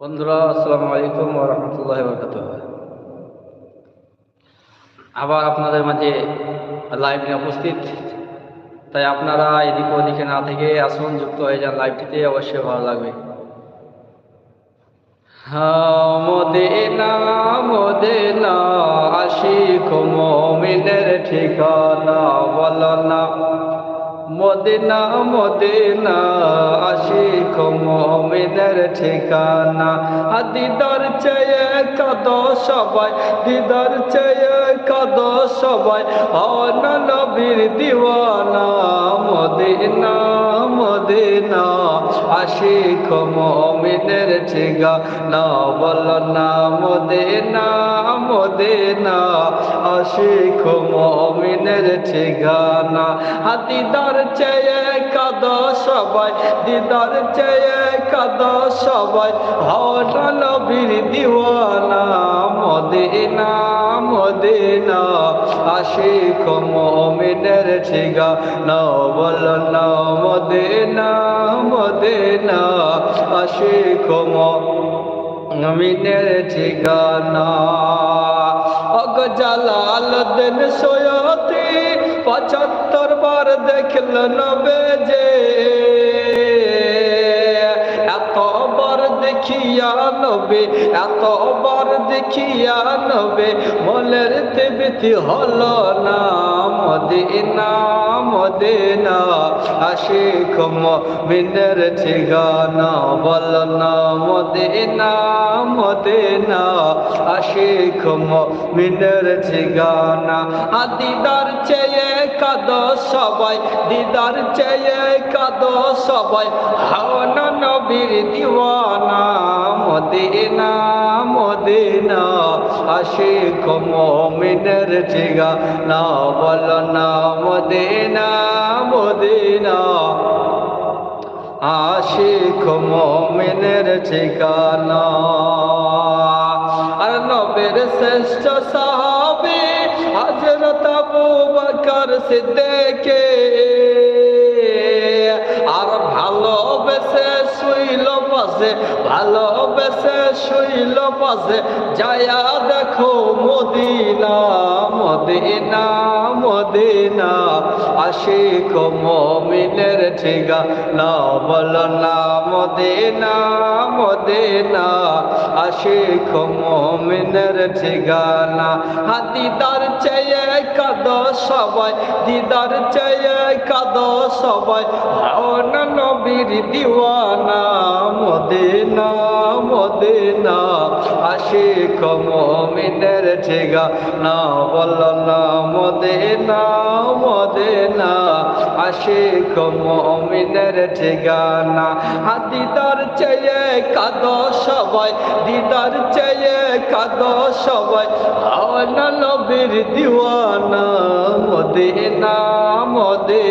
বন্ধুরা আসসালামু আলাইকুম রহমতুল্লাহ বরকাত আবার আপনাদের মাঝে লাইভ নিয়ে উপস্থিত। তাই আপনারা এদিক ওদিকে না থেকে আসুন যুক্ত হয়ে যান লাইভটিতে অবশ্যই ভালো লাগবে। হ্যাঁ, মদিনা আশিক ঠিকানা বলো না। মদিনা মদিনা, আশিক মমিনের ঠিকানা। দিদার চেয়ে কদ সবাই, দিদার চেয়ে কদ সবাই। অন নবীর দিওয়ানা, মদিনা মদিনা, আশিক মমিনের ঠিকানা। বল না, মদিনা মদিনা আশিক মমিনের ঠিকানা। দিদার চেয়ে কদ সবাই, দিদার চেয়ে কদ সবাই। হন নবীর দিওয়ানা, মদিনা মদিনা। আশিক মমিনের ঠিকানা, বল মদিনা মদিনা। আশিক মমিনের ঠিকানা। অগ জালাল দিন সয়তি পঁচাত্তর বার দেখল নবে যে দেখিয়া নবে এতবার দেখিয়া নবে মনের দেবীতি হল না, মদিনা মদিনা, আশিক মিনের ঠিকানা বল না, মদিনা মদিনা, আশিক মিনের ঠিকানা। দিদার চেয়ে কাদ সবাই, দিদার চেয়ে কাদ সবাই, হাওনা নবীর দিওয়ানা। মদিনা মদিনা, আশিক মমিনের ঠিকানা বল না মদিনা মদিনা আর নবের শ্রেষ্ঠ সাহাবি হজরত আবু বকর সিদ্দিকে। আর ভালোবেসে পাশে ভালোবেসে শুইল পাশে যায়া দেখো মদিনা মদিনা মদিনা। আশিক মমিনের ঠিকানা বল না মদিনা মদিনা। আশিক মমিনের ঠিকানা হা দিদার চেয়ে কাদ সবাই, দিদার চেয়ে কাদ, সবাই হাওনা নবীর দিওয়ানা, মদিনা মদিনা। আশিক মমিনের ঠিকানা বল না, মদিনা মদিনা। আশিক মমিনের ঠিকানা দিদার চেয়ে কাদ সবাই, দিদার চেয়ে কাদ সবাই। হাওনা নবীর দিওয়ানা, মদিনা মদিনা।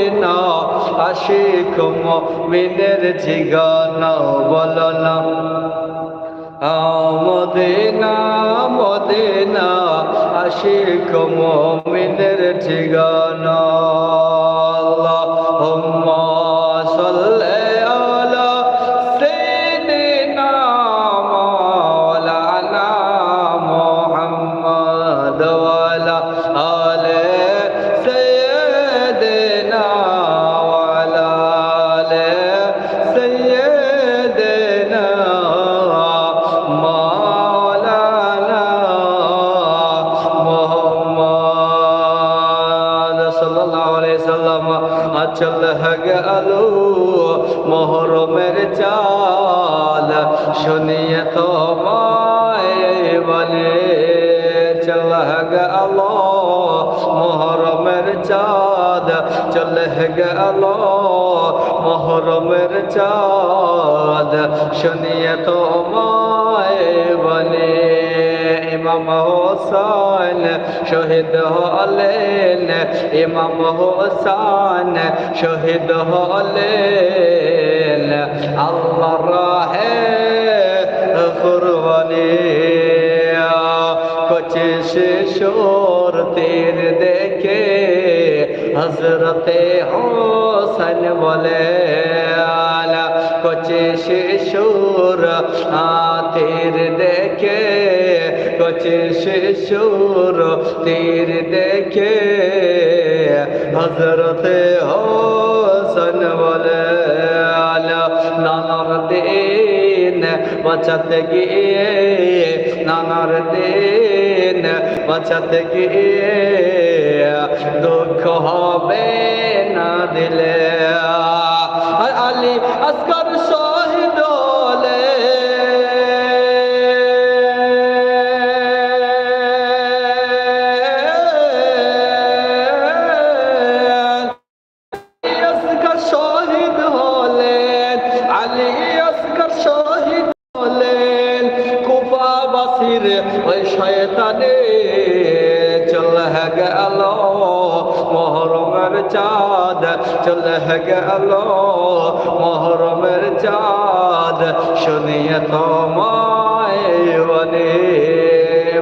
আশিক মমিনের জিগানা বল না। মদিনা মদিনা আশিক মিনের ঠিকানা গেল মোহরমের চাঁদ চল গেল মোহরমের চাঁদ শুনিয়ে তো মায় বলে। ইমাম হোসেন শহীদ হলেন, ইমাম হোসেন শহীদ হলেন। আল্লাহ রাহে কুরবানি শিশোর তীর দেখে হজরতে হোসেন বলে কচে শিশুর তীর দেখে, কচি শিশুর তীর দেখে হজরতে হোসন বলে দিন বাঁচাতে গিয়ে নানার দিন বাঁচাতে গিয়ে দুঃখ হবে না দিলে। আলী আসকার গেল মহরমের চাঁদ, শুনিয়ে তোমায়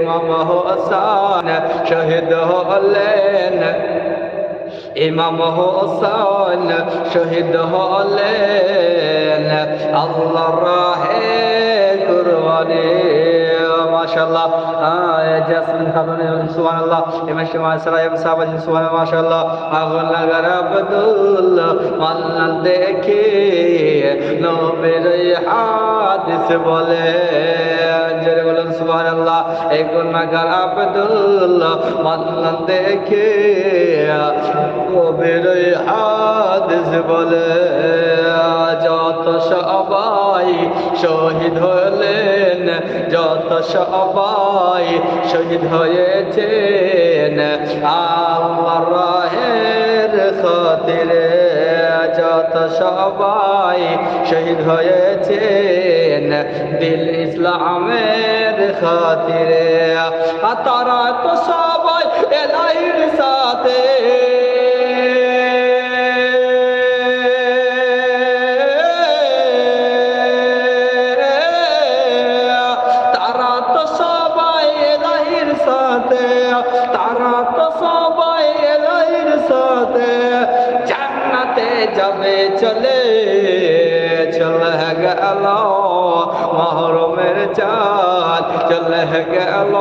মামা হোসান শহীদ হলেন ইমাম হোসেন শহীদ হলেন। আল্লাহ রাহে কুরবানি মাশাআল্লাহ। জাসমিন খাতুন সুবহানাল্লাহ। ইমাম শিমা সালাম সাহাবাজি সুবহানাল্লাহ, মাশাআল্লাহ। আগুন লাগার আব্দুল মান্নান দেখে নবীর বলে। জোরে বলেন, সুবহানাল্লাহ। এই গুনাহগার আব্দুল মান্নান দেখে নবীর হাদিস বলে। যত সবাই শহীদ হলেন, যত সবাই শহীদ হয়েছেন। আল্লাহ রাহের খাতিরে যত সবাই শহীদ হয়েছেন, দিল ইসলামের খাতিরে। তারা তো সবাই এলাহির সাথে গেল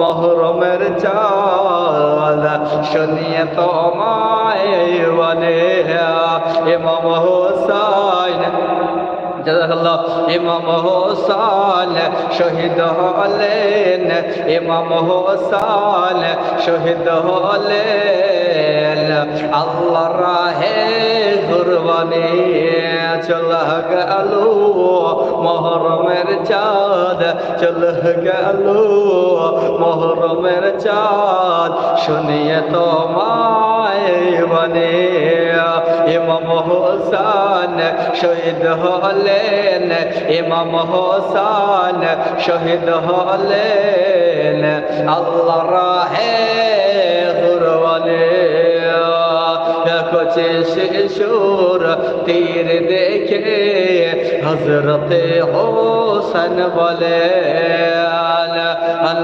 মহরমের চাঁদ। শুনিয়ে তোমায় বনে, ইমাম হোসাইন, জাজাকাল্লাহ, ইমাম হোসান শহীদ হলেন, ইমাম হোসান শহীদ হলেন। আল্লাহ রাহে কুরবানি। চল গেল মহরমের চাঁদ। চল গেল মহরমের চাঁদ। শুনিয়ে তোমায় বনে ইমাম হোসান শহীদ হলেন। ইমাম হোসান শহীদ হলেন। আল্লাহ রাহে কচে শিশুর তীর দেখে হজরতে হোসেন বলে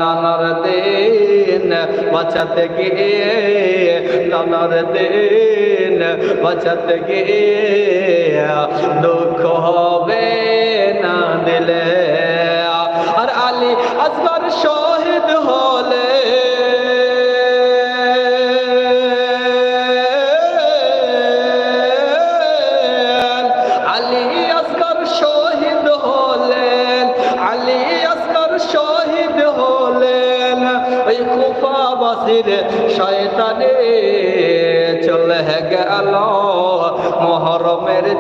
নানার দিন বাঁচাতে গিয়ে নানার দিন বাঁচাতে গিয়ে দুঃখ হবে না দিলে।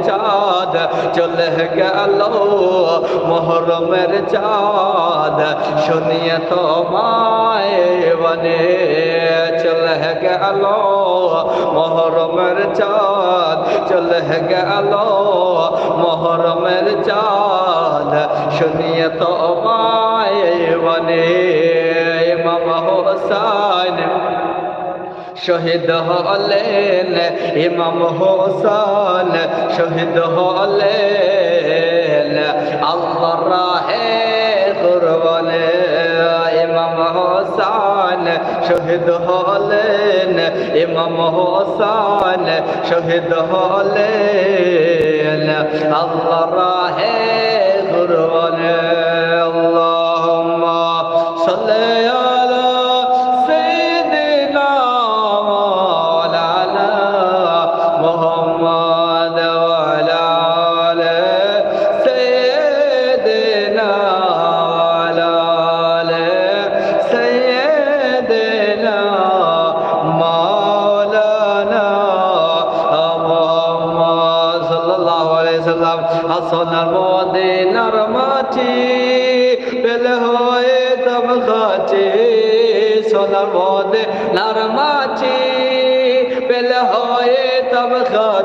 চাঁদ, চলে গেল মহরমের চাঁদ। শুনিয়ে তোমায় বনে চলে গেল মহরমের চাঁদ, চলে গেল মহরমের চাঁদ। শুনিয়ে তোমায় বনে, মামা হোসাইন শহীদ হলেন ইমাম হোসেন, শহীদ হলেন আল্লাহ রাহে কুরবানে, ইমাম হোসেন শহীদ হলেন, ইমাম হোসেন শহীদ হলেন আল্লাহ রাহে কুরবানে।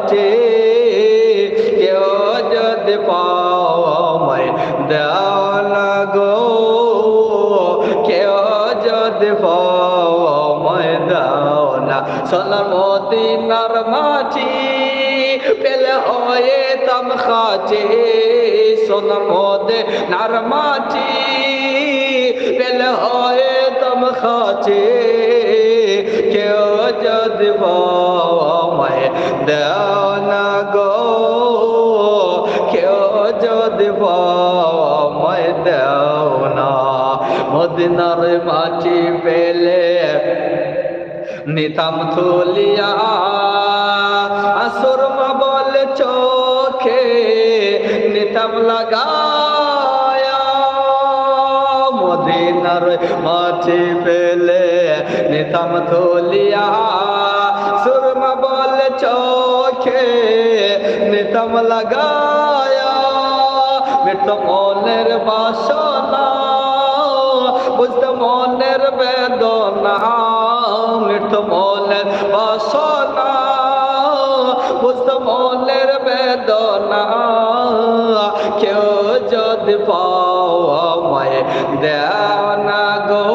খাটি কেউ যদি পাও আমায় দাও না গো কেউ যদি পাও আমায় দাও না। সোনার মদিনার মাটি পেলে হয়ে তম খাচে সোনার মধ্যে পেলে হয়ে তম খাচে কেউ যদি আমায় মদিনার মাটি পেলে নিতাম থলিয়া আসর মা বলে চোখে নিতাম লাগায়া। মদিনার মাটি পেলে নিতাম থলিয়া সুরমা বলে চোখে নিতাম মৃত মনের বাসনা, বুঝতে মনের বেদনা মৃত মনের বাসনা মনের বেদনা। কেউ যদি পাও আমায় দেও না গো,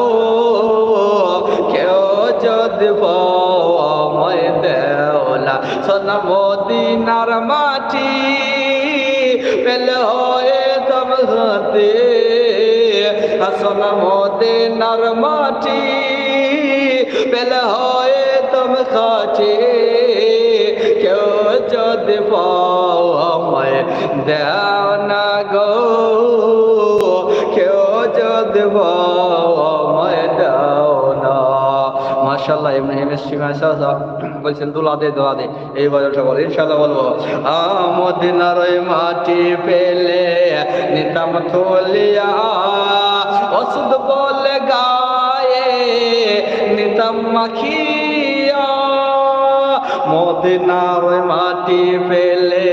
কেউ যদি পাও আমায় দেও না। সোনা মদিনার মাটি তব হাতে সোনা মদিনার মাটি পেলে হয়ে তব খাচে কেউ যদি পাও আমায় দেও না গো। কেউ যদি পাও আমায় দেও না। মাশাল্লাহ এমনি এমএসসি মাশাল্লাহ বলছেন, দোলা দে দোলা দে। এই বছরটা বল ইনশাল্লাহ বলব। আমদিনার মাটি পেলে নিতাম থলিয়া। ওষুধ বলে গায়ে নিতাম মাখিয়া। মদিনার মাটি পেলে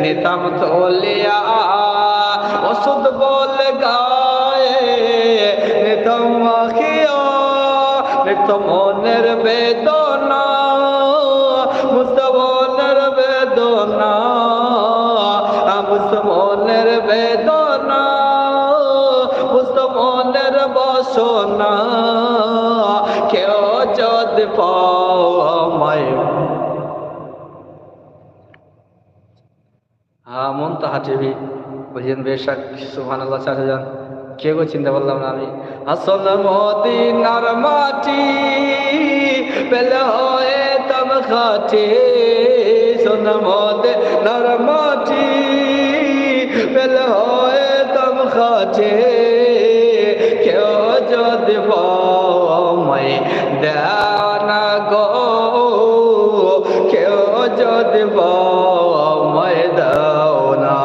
নিতাম থলিয়া। ওষুধ বলে গায়ে নিতাম মাখিয়া। নিত মনের বেদনা বসনা কেউ যদি আমায় হ্যাঁ মন তো হাঁটিবি বলছেন বেশাক সুহান আল্লাহ চাচা যান। কে গো চিন্তা করলাম না আমি। আসল মদিনার মাটি পেলে হয়ে তম খাটি। সোন মদিনার মাটি পেলে হয়ে তম খাটি। যদি পাই দেও না গো কেউ যদি পাই দাও না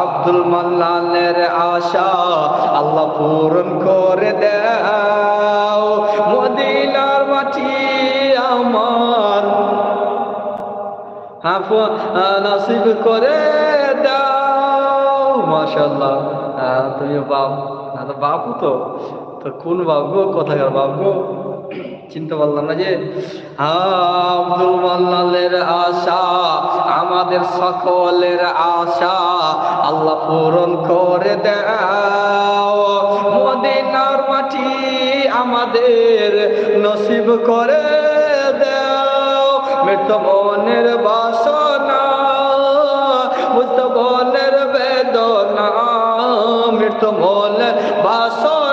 আব্দুল মান্নানের আশা আল্লাহ পূরণ করে দাও। মদিনার মাটি আমার। হাফ নসিব করে দাও। মাশাল্লাহ আহ, তুমি বাপ। না তো বাপু তো। তো কোন গো কোথাকার গো চিনতে পারলাম না যে, আব্দুল আশা, আমাদের সকলের আশা আল্লাহ পূরণ করে দাও। মদিনার মাটি আমাদের নসিব করে দাও। মনের বাসনা, মৃত মনের বেদনা, মৃত মনের বাসনা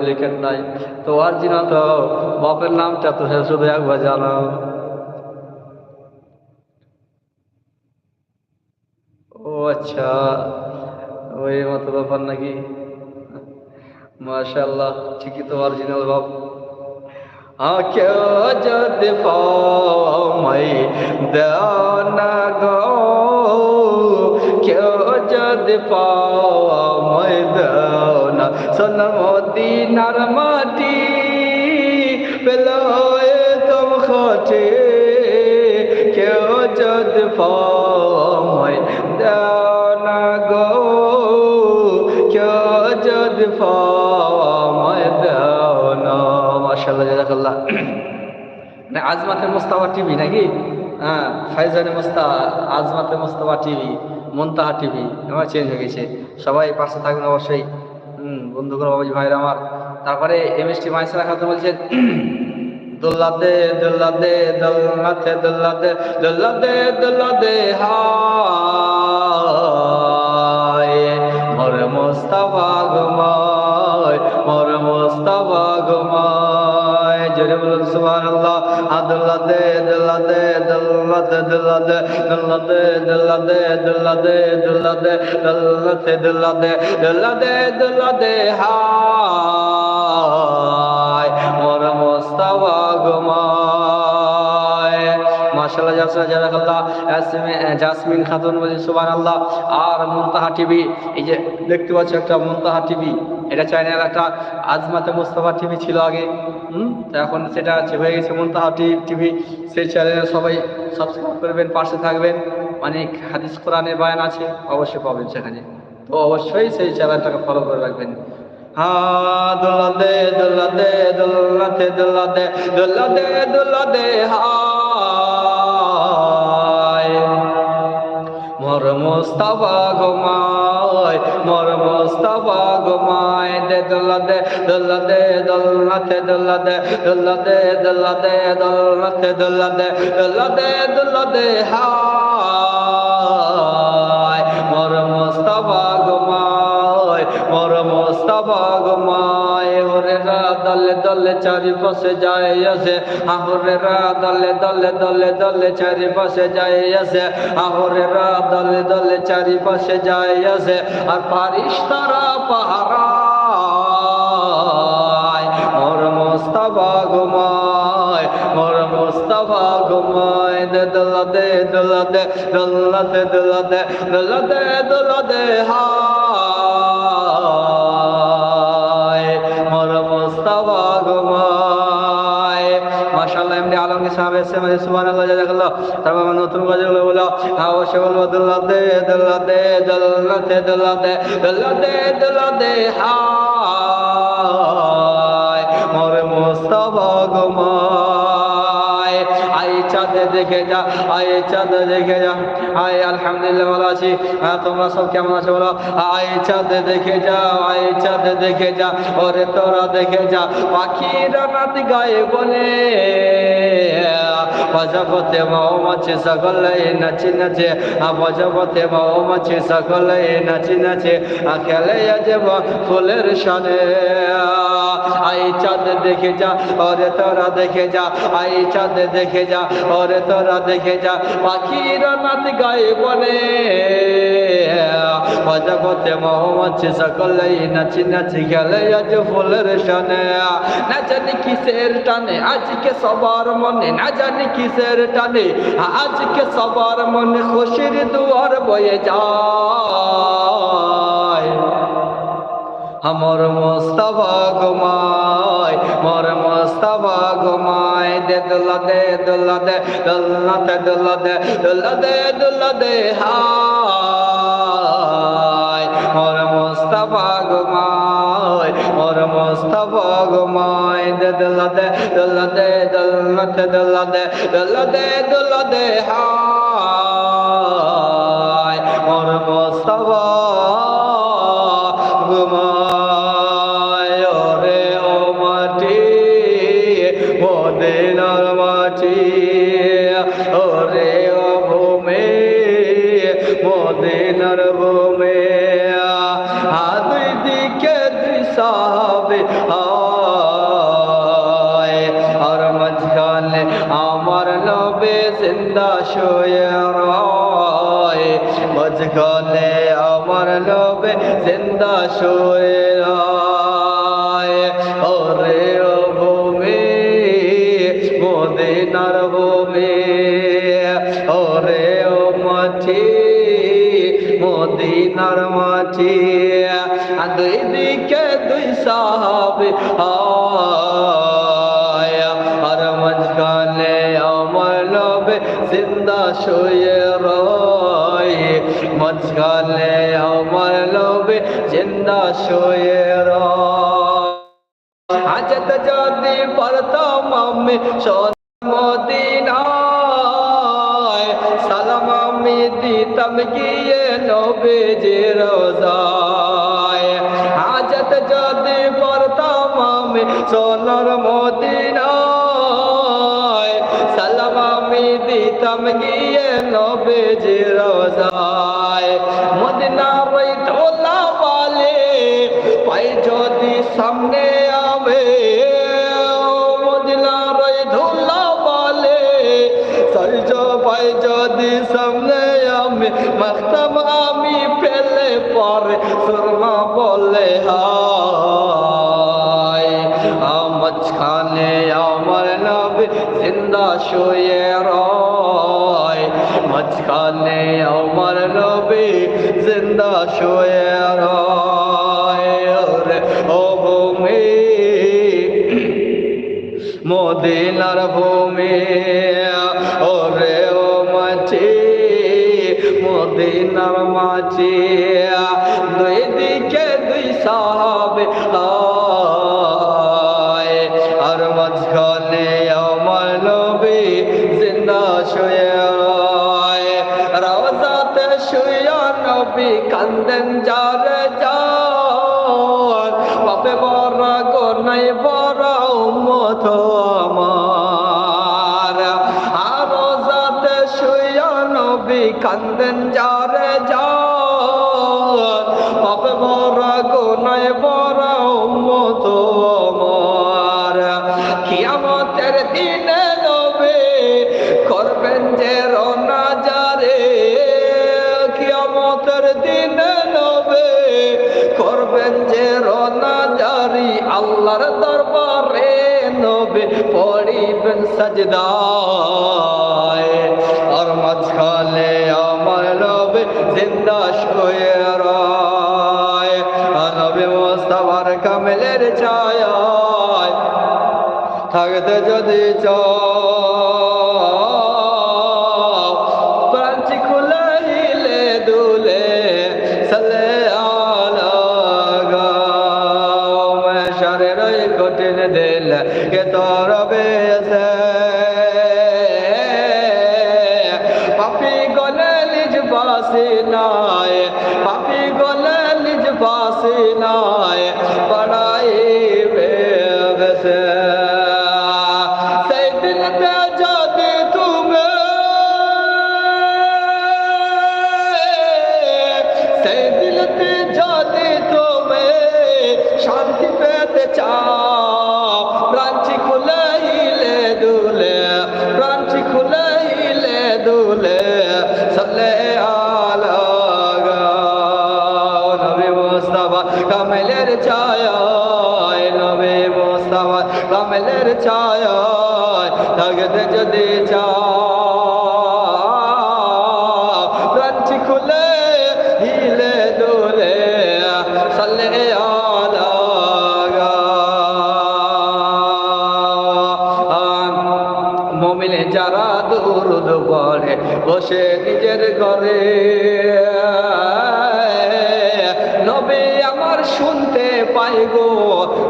ডুপ্লিকেট নাই। তো অরিজিনাল তো বাপের নামটা তো শুধু একবার জানাও। ও আচ্ছা ওই মতো ব্যাপার নাকি? মাশাল্লাহ ঠিকই তো অরিজিনাল বাপ। কেউ যদি পাই দানা গো। কেউ যদি পাই দানা সোন মদিনার মাটি পেলোয় তুম খটে। কেউ যদি পাই দানা গো। কেউ যদি পাই দানা মাশাল্লাহ জাজাকাল্লাহ মানে আজমাতে মোস্তাফা টিভি নাকি? হ্যাঁ ফাইজানে মোস্তা, আজমাতে মোস্তাফা টিভি, মন্তাহা টিভি আমার চেঞ্জ হয়ে গেছে। সবাই পাশে থাকবেন অবশ্যই। বন্ধুগণ বাবাজি ভাইরা আমার। তারপরে এম এস টি মাইসরা খাতে বলছেন দোল্লাদে দে দোল্লা দে দোল্লাতে দোল্লাদে দোল্লাদে দোল্লা দে হায়। মোর মোস্তাফা ঘুমায় বলুন সুবহানাল্লাহ আদুল্লা দে দোল্লা দে দোল্লাতে দোল্লা দে দোল্লা দে দোল্লা দে দোল্লা দে দোল্লা দে দোল্লাতে দোল্লা দে দোল্লা দে দোল্লা দে হায় মোর মোস্তাফা ঘুমায় জাসমিন খাতুন বলি সুবহানাল্লাহ। আর মুনতাহা টিভি, এই যে দেখতে পাচ্ছ একটা মুনতাহা টিভি, এটা চ্যানেল একটা আজমাতে টিভি ছিল আগে, হুম? এখন সেটা হয়ে গেছে মুনতাহা টিভি, সেই চ্যানেলে সবাই সাবস্ক্রাইব করবেন, পাশে থাকবেন। অনেক হাদিস কোরআনের বয়ান আছে, অবশ্যই পাবেন সেখানে। তো অবশ্যই সেই চ্যানেলটাকে ফলো করে রাখবেন। হ্যাঁ দোলা দে দে দে দে দে হায় মোর মোস্তাফা ঘুমায় মোর মোস্তাফা ঘুমায়, দে দোলা দে দোলা দে দোলা দে দোলা দে দোলা দে দোলা দে দোলা দে হায় দলে দলে চারিপাশে যায় আসে আহরে রা দলে দলে দলে দলে চারিপাশে যায় আসে আহরে রা দলে দলে চারিপাশে যায় আসে আর পারিস তারা পাহারা মোর মোস্তাফা ঘুমায়, মোর মোস্তাফা ঘুমায়। দে দোলা দে দোলা দে দোলা দে দোলা দে দোলা দে দোলা দে হায়। আলমগীর সাহেব এসে মানে সুবহানাল্লাহ জাযাকাল্লাহ তারপর আমার নতুন গজল বলো অবশ্যই বলব দোলা দে দোলা দে দোলা দে দোলা দে দোলা দে দোলা দে হায়, মোর মোস্তাফা ঘুমায় আই চাঁদে দেখে যা আই চাঁদে দেখে যা আই আলহামদুলিল্লাহ ভালো আছি। হ্যাঁ তোমরা সব কেমন আছো বলো? আই চাঁদে দেখে যা আই চাঁদে দেখে যা, ওরে তোরা দেখে যা, পাখিরা নাচ গায়ে বলে। প্রজাপতি মৌমাছি সকলে নাচি নাচে প্রজাপতি মৌমাছি সকলে নাচি নাচে খেলে যাব ফুলের সানে আই চাঁদ দেখে যা, ওরে তোরা দেখে যা, আই চাঁদ দেখে যা, ওরে তোরা দেখে যা, পাখিরা নাচ গায়ে বলে। প্রজাপতি মৌমাছি সকলে নাচি নাচি খেলে আজ ফুলের সানে না জানি কিসের টানে, আজকে সবার মনে, না জানি কিসের টানে, আজকে সবার মনে খুশির দুয়ার বয়ে যায়। আমার মোস্তাফা ঘুমায়, মোর মোস্তাফা ঘুমায়, দে দোলা দে দোলা দে দোলা দে দোলা দে দোলা দে দে, হায়। ঘুমায় দে দোলা দে দোলা দে দোলা দে দোলা দে দোলা দে হায় জিন্দা শুয়ে রয়। ওরে ও ভূমি, মদিনার ভূমি, ওরে ও মাটি মদিনার মাটি দুই দিকে দুই সাহাবে আর মাঝখানে আমার নবে জিন্দা শুয়ে রয়। মাঝখানে আমার নবে জিন্দা শুয়ে রয়। হাজত যদি পড়তাম আমি মদিনায় সালাম আমি দিতাম গিয়ে নবেজে রোজায়। হাজত যদি পড়তাম আমি সোনার মদিনায় সালাম গিয়ে নবেজে রোজায় মদিনার ওই ধোলা বালে পাই যদি সামনে আবে মদিনার ওই ধুলা বালে সরজ পাই যদি সামনে আমি মখতম আমি পেলে পরে সুরমা বলে হায় মাঝখানে আমার নবী জিন্দা শুয়ে রয় মাঝখানে আমার নবী জিন্দা শুয়ে ও ভূমি, মদিনার ভূমি ওরে ও মাছি মদিনার মাছি দুই দিকে দুই সাহাবে আয় সাজদায়। আর মাঝখানে আমার নবে জিন্দা শুয়ে রায়। নবে মোস্তাবার কামেলের ছায় থাকতে যদি চাঞ্চি যদি প্রাঞ্চি খুলে হিলে দোলে সালে মমিনে যারা দুরুদ পড়ে, বসে নিজের ঘরে। নবী আমার শুনতে পাই গো,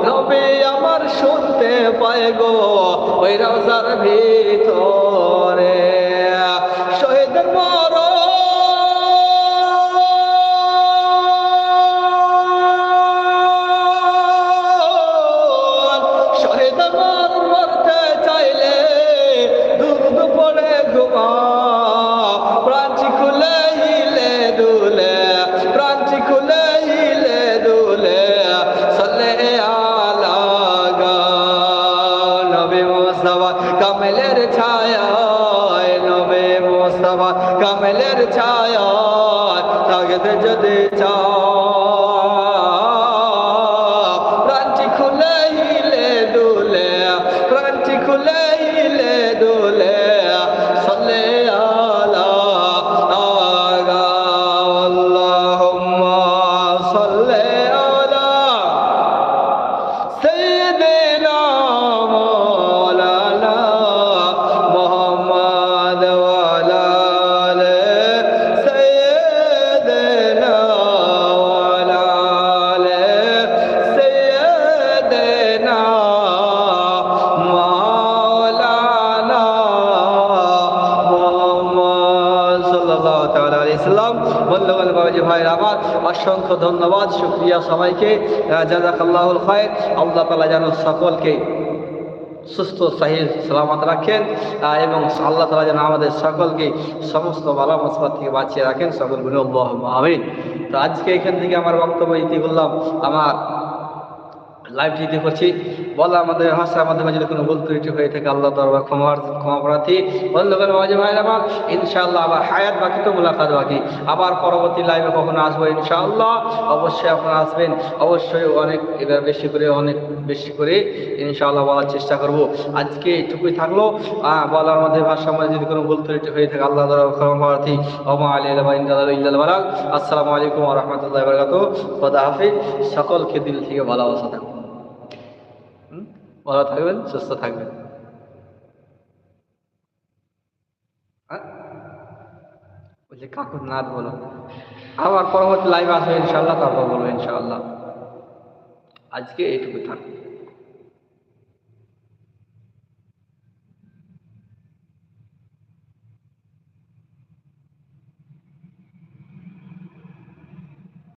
নবী আমার শুনতে পাই গো, ওই রওজার ভিতরে অসংখ্য ধন্যবাদ সুক্রিয়া সবাইকে। জাজাকাল্লাহুল খায়ের আল্লাহ তালা যেন সকলকে সুস্থ সাহিল সালামত রাখেন এবং আল্লাহ তালা যেন আমাদের সকলকে সমস্ত বালা মশলা থেকে বাঁচিয়ে রাখেন সকল গুণ আমিন। তো আজকে এখান থেকে আমার বক্তব্য ইতি করলাম আমার লাইভ দিতে করছি বলা আমাদের ভাষার মাধ্যমে যদি কোনো ভুল ত্রুটি হয়ে থাকে আল্লাহ দরবার ক্ষমার ক্ষমা প্রার্থী। বন্ধুগণ মাঝে ভাই আমার ইনশাআল্লাহ আবার হায়াত বাকি তো মুলাকাত বাকি। আবার পরবর্তী লাইভে কখনো আসব ইনশাআল্লাহ। অবশ্যই আপনারা আসবেন। অবশ্যই অনেক, এবার বেশি করে, অনেক বেশি করে ইনশাআল্লাহ বলার চেষ্টা করব। আজকে এইটুকুই থাকল। বলার মধ্যে ভাষার মধ্যে যদি কোনো ভুল ত্রুটি হয়ে থাকে আল্লাহ দরবার ক্ষমা প্রার্থী। ওমা আলী ইল্লাল আসসালামু আলাইকুম রাহমাতুল্লাহি ওয়া বারাকাতুহু। খোদা হাফিজ। সকলকে দিল থেকে ভালোবাসা হুম? ভালো থাকবেন, সুস্থ থাকবেন। হ্যাঁ? বলছে কাকু নাথ বলো। আবার পরবর্তী লাইভ আসবে ইনশাল্লাহ তারপর বলব ইনশাল্লাহ আজকে এইটুকু থাকবে